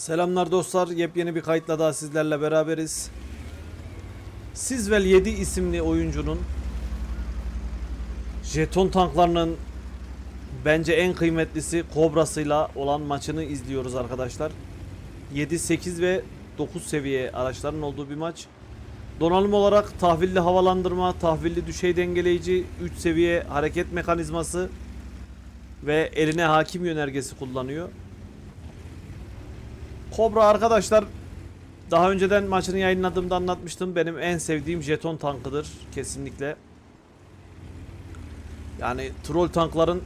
Selamlar dostlar. Yepyeni bir kayıtla daha sizlerle beraberiz. Sizvel 7 isimli oyuncunun jeton tanklarının bence en kıymetlisi Kobra'sıyla olan maçını izliyoruz arkadaşlar. 7, 8 ve 9 seviye araçların olduğu bir maç. Donanım olarak tahvilli havalandırma, tahvilli düşey dengeleyici, 3 seviye hareket mekanizması ve eline hakim yönergesi kullanıyor. Kobra arkadaşlar daha önceden maçını yayınladığımda anlatmıştım. Benim en sevdiğim jeton tankıdır kesinlikle. Yani troll tankların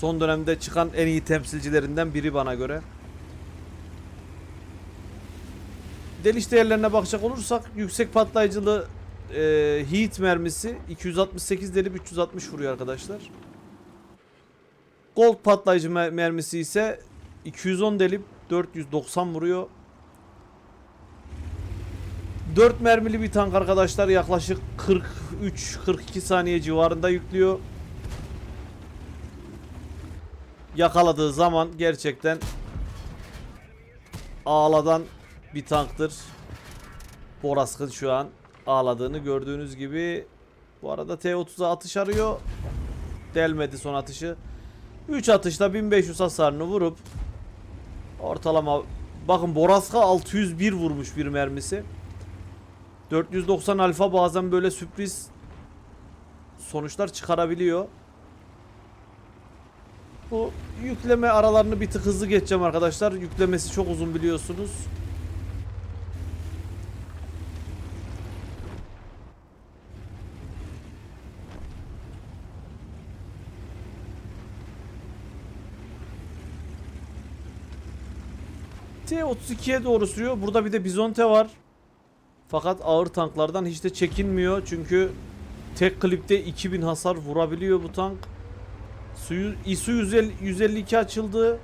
son dönemde çıkan en iyi temsilcilerinden biri bana göre. Deliş değerlerine bakacak olursak yüksek patlayıcılı e, heat mermisi 268 delip 360 vuruyor arkadaşlar. Gold patlayıcı mer- mermisi ise 210 delip 490 vuruyor. 4 mermili bir tank arkadaşlar yaklaşık 43-42 saniye civarında yüklüyor. Yakaladığı zaman gerçekten ağladan bir tanktır. Borask'ın şu an ağladığını gördüğünüz gibi. Bu arada T-30'a atış arıyor. Delmedi son atışı. 3 atışta 1500 hasarını vurup ortalama bakın Boraska 601 vurmuş bir mermisi. 490 alfa bazen böyle sürpriz sonuçlar çıkarabiliyor. Bu yükleme aralarını bir tık hızlı geçeceğim arkadaşlar. Yüklemesi çok uzun biliyorsunuz. T32'ye doğru sürüyor. Burada bir de Bizonte var. Fakat ağır tanklardan hiç de çekinmiyor. Çünkü tek klipte 2000 hasar vurabiliyor bu tank. Suyu ISU 150, 152 açıldı.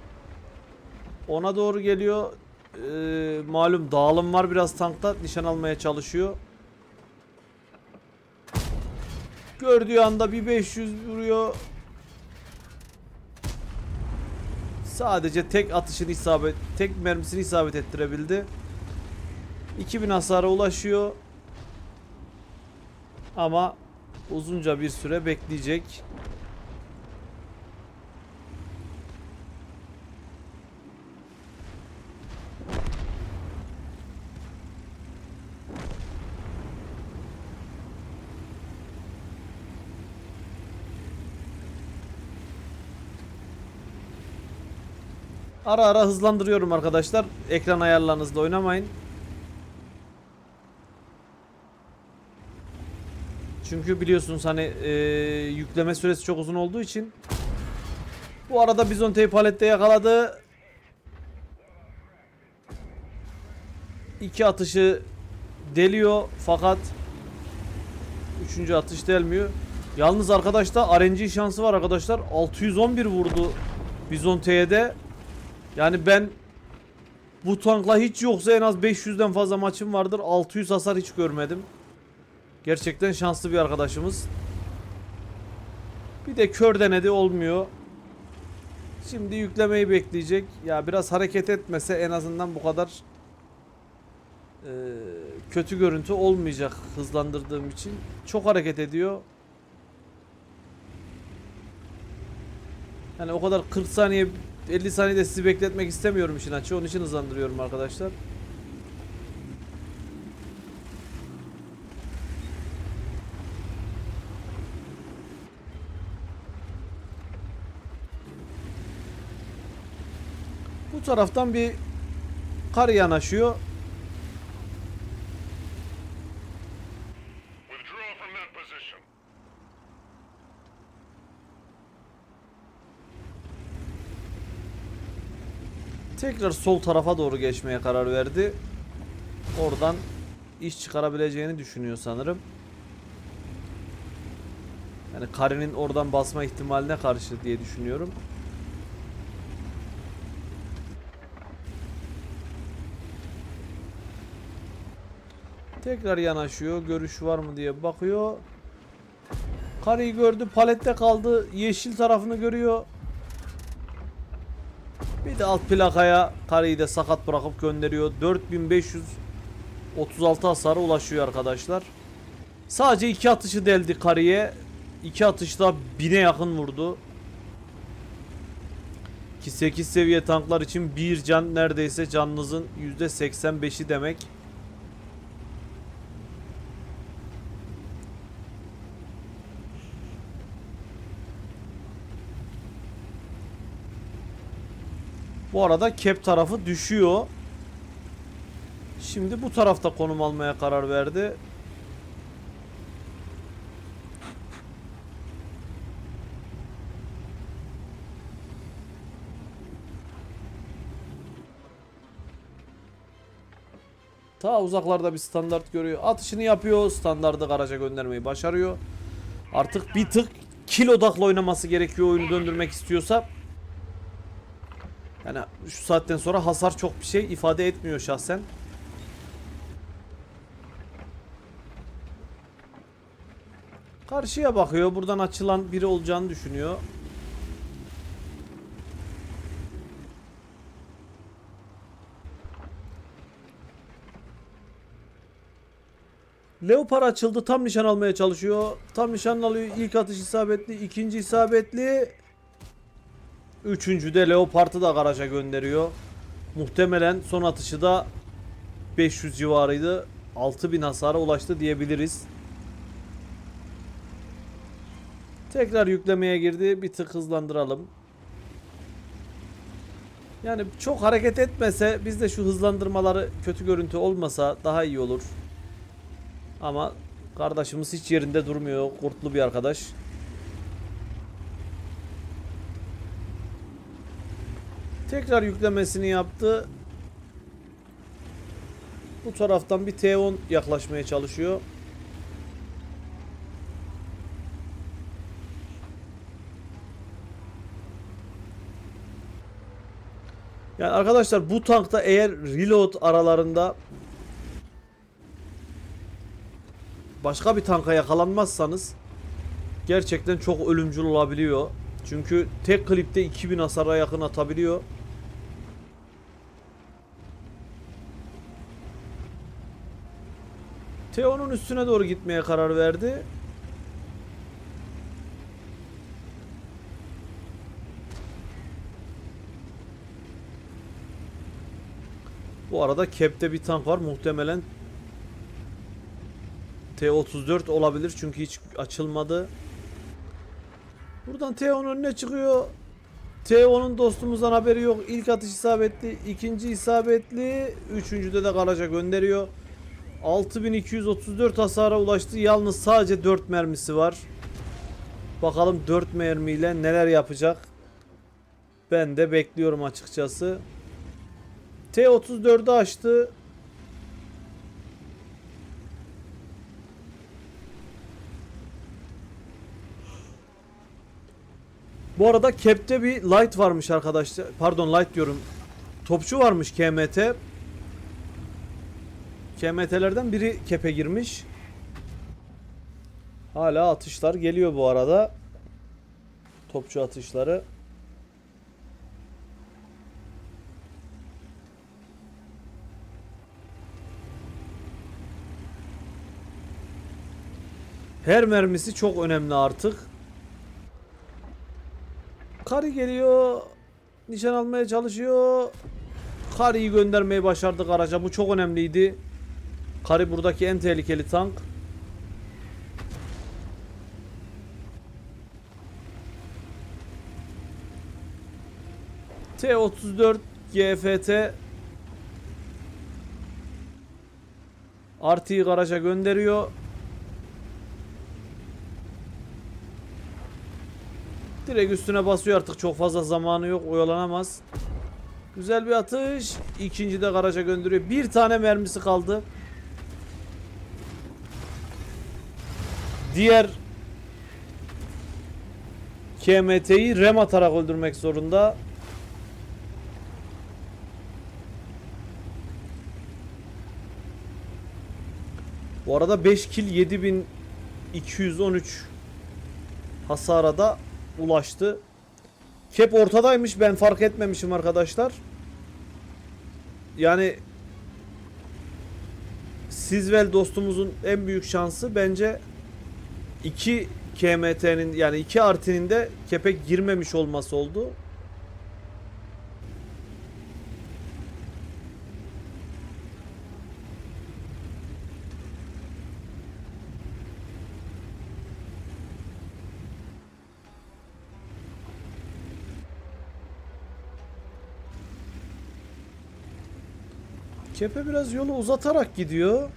Ona doğru geliyor. Ee, malum dağılım var biraz tankta. Nişan almaya çalışıyor. Gördüğü anda bir 500 vuruyor. Sadece tek atışını isabet, tek mermisini isabet ettirebildi. 2000 hasara ulaşıyor. Ama uzunca bir süre bekleyecek. Ara ara hızlandırıyorum arkadaşlar. Ekran ayarlarınızla oynamayın. Çünkü biliyorsunuz hani e, yükleme süresi çok uzun olduğu için. Bu arada Bizonte'yi palette yakaladı. İki atışı deliyor fakat üçüncü atış delmiyor. Yalnız arkadaşta RNG şansı var arkadaşlar. 611 vurdu Bizonte'ye de. Yani ben bu tankla hiç yoksa en az 500'den fazla maçım vardır. 600 hasar hiç görmedim. Gerçekten şanslı bir arkadaşımız. Bir de kör denedi olmuyor. Şimdi yüklemeyi bekleyecek. Ya biraz hareket etmese en azından bu kadar e, kötü görüntü olmayacak hızlandırdığım için. Çok hareket ediyor. Yani o kadar 40 saniye 50 saniyede sizi bekletmek istemiyorum işin açığı. Onun için hızlandırıyorum arkadaşlar. Bu taraftan bir kar yanaşıyor. Tekrar sol tarafa doğru geçmeye karar verdi. Oradan iş çıkarabileceğini düşünüyor sanırım. Yani Karin'in oradan basma ihtimaline karşı diye düşünüyorum. Tekrar yanaşıyor. Görüş var mı diye bakıyor. Karıyı gördü. Palette kaldı. Yeşil tarafını görüyor. De alt plakaya kareyi de sakat bırakıp gönderiyor. 4536 hasara ulaşıyor arkadaşlar. Sadece iki atışı deldi kareye. İki atışta bine yakın vurdu. Ki 8 seviye tanklar için bir can neredeyse canınızın %85'i demek. Bu arada cap tarafı düşüyor. Şimdi bu tarafta konum almaya karar verdi. Ta uzaklarda bir standart görüyor. Atışını yapıyor. Standardı garaja göndermeyi başarıyor. Artık bir tık kill odaklı oynaması gerekiyor oyunu döndürmek istiyorsa. Yani şu saatten sonra hasar çok bir şey ifade etmiyor şahsen. Karşıya bakıyor. Buradan açılan biri olacağını düşünüyor. Leopard açıldı. Tam nişan almaya çalışıyor. Tam nişan alıyor. İlk atış isabetli. ikinci isabetli. Üçüncü de Leopard'ı da garaja gönderiyor. Muhtemelen son atışı da 500 civarıydı. 6000 hasara ulaştı diyebiliriz. Tekrar yüklemeye girdi. Bir tık hızlandıralım. Yani çok hareket etmese bizde şu hızlandırmaları kötü görüntü olmasa daha iyi olur. Ama kardeşimiz hiç yerinde durmuyor. Kurtlu bir arkadaş. Tekrar yüklemesini yaptı. Bu taraftan bir T10 yaklaşmaya çalışıyor. Yani arkadaşlar bu tankta eğer reload aralarında başka bir tanka yakalanmazsanız gerçekten çok ölümcül olabiliyor. Çünkü tek klipte 2000 hasara yakın atabiliyor. Teo'nun üstüne doğru gitmeye karar verdi. Bu arada Cap'te bir tank var. Muhtemelen T34 olabilir çünkü hiç açılmadı. Buradan Teo'nun önüne çıkıyor. Teo'nun dostumuzdan haberi yok. İlk atış isabetli, ikinci isabetli, üçüncüde de garaja gönderiyor. 6234 hasara ulaştı. Yalnız sadece 4 mermisi var. Bakalım 4 mermiyle neler yapacak. Ben de bekliyorum açıkçası. T34'ü açtı. Bu arada Cap'te bir light varmış arkadaşlar. Pardon light diyorum. Topçu varmış KMT. KMT'lerden biri kepe girmiş. Hala atışlar geliyor bu arada. Topçu atışları. Her mermisi çok önemli artık. Kari geliyor. Nişan almaya çalışıyor. Kari'yi göndermeyi başardık araca. Bu çok önemliydi. Kari buradaki en tehlikeli tank. T-34 GFT Artıyı garaja gönderiyor. Direkt üstüne basıyor artık çok fazla zamanı yok oyalanamaz. Güzel bir atış. İkinci de garaja gönderiyor. Bir tane mermisi kaldı. Diğer KMT'yi rem atarak öldürmek zorunda. Bu arada 5 kill 7213 hasara da ulaştı. Kep ortadaymış ben fark etmemişim arkadaşlar. Yani Sizvel dostumuzun en büyük şansı bence 2 KMT'nin yani 2 artinin de kepe girmemiş olması oldu. Kepe biraz yolu uzatarak gidiyor.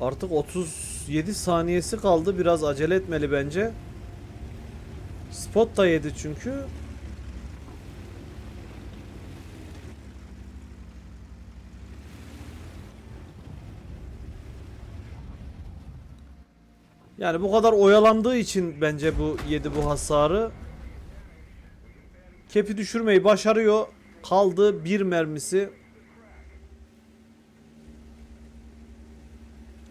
Artık 37 saniyesi kaldı. Biraz acele etmeli bence. Spot da yedi çünkü. Yani bu kadar oyalandığı için bence bu yedi bu hasarı. Kepi düşürmeyi başarıyor. Kaldı bir mermisi.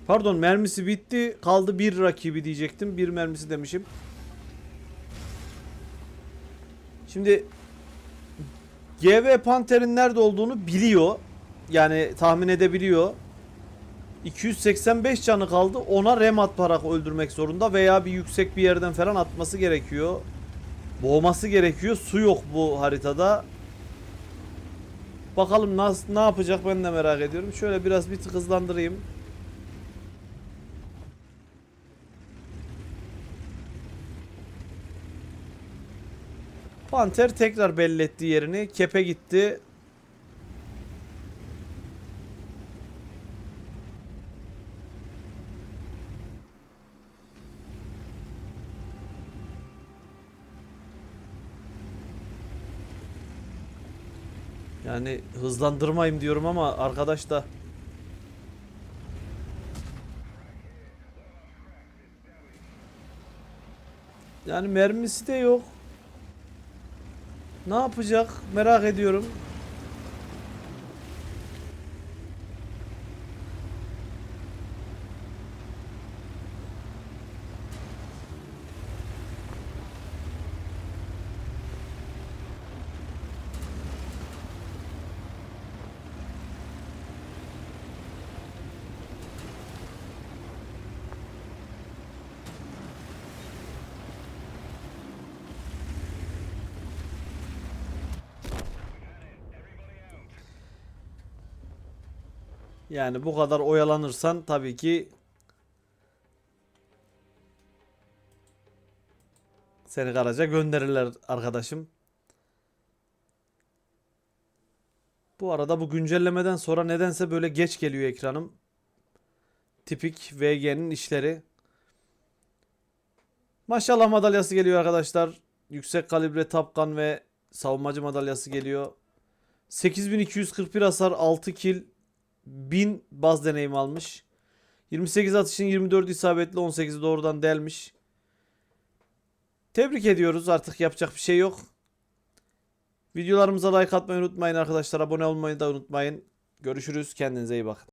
Pardon mermisi bitti. Kaldı bir rakibi diyecektim. Bir mermisi demişim. Şimdi GV Panther'in nerede olduğunu biliyor. Yani tahmin edebiliyor. 285 canı kaldı. Ona rem atarak öldürmek zorunda veya bir yüksek bir yerden falan atması gerekiyor. Boğması gerekiyor. Su yok bu haritada. Bakalım nasıl ne yapacak ben de merak ediyorum. Şöyle biraz bir tık hızlandırayım. Panther tekrar belli etti yerini. Kepe gitti. Yani hızlandırmayayım diyorum ama arkadaş da Yani mermisi de yok. Ne yapacak merak ediyorum. Yani bu kadar oyalanırsan tabii ki seni garaja gönderirler arkadaşım. Bu arada bu güncellemeden sonra nedense böyle geç geliyor ekranım. Tipik VG'nin işleri. Maşallah madalyası geliyor arkadaşlar. Yüksek kalibre tapkan ve savunmacı madalyası geliyor. 8241 hasar 6 kill 1000 baz deneyim almış. 28 atışın 24 isabetli 18'i doğrudan delmiş. Tebrik ediyoruz artık yapacak bir şey yok. Videolarımıza like atmayı unutmayın arkadaşlar. Abone olmayı da unutmayın. Görüşürüz. Kendinize iyi bakın.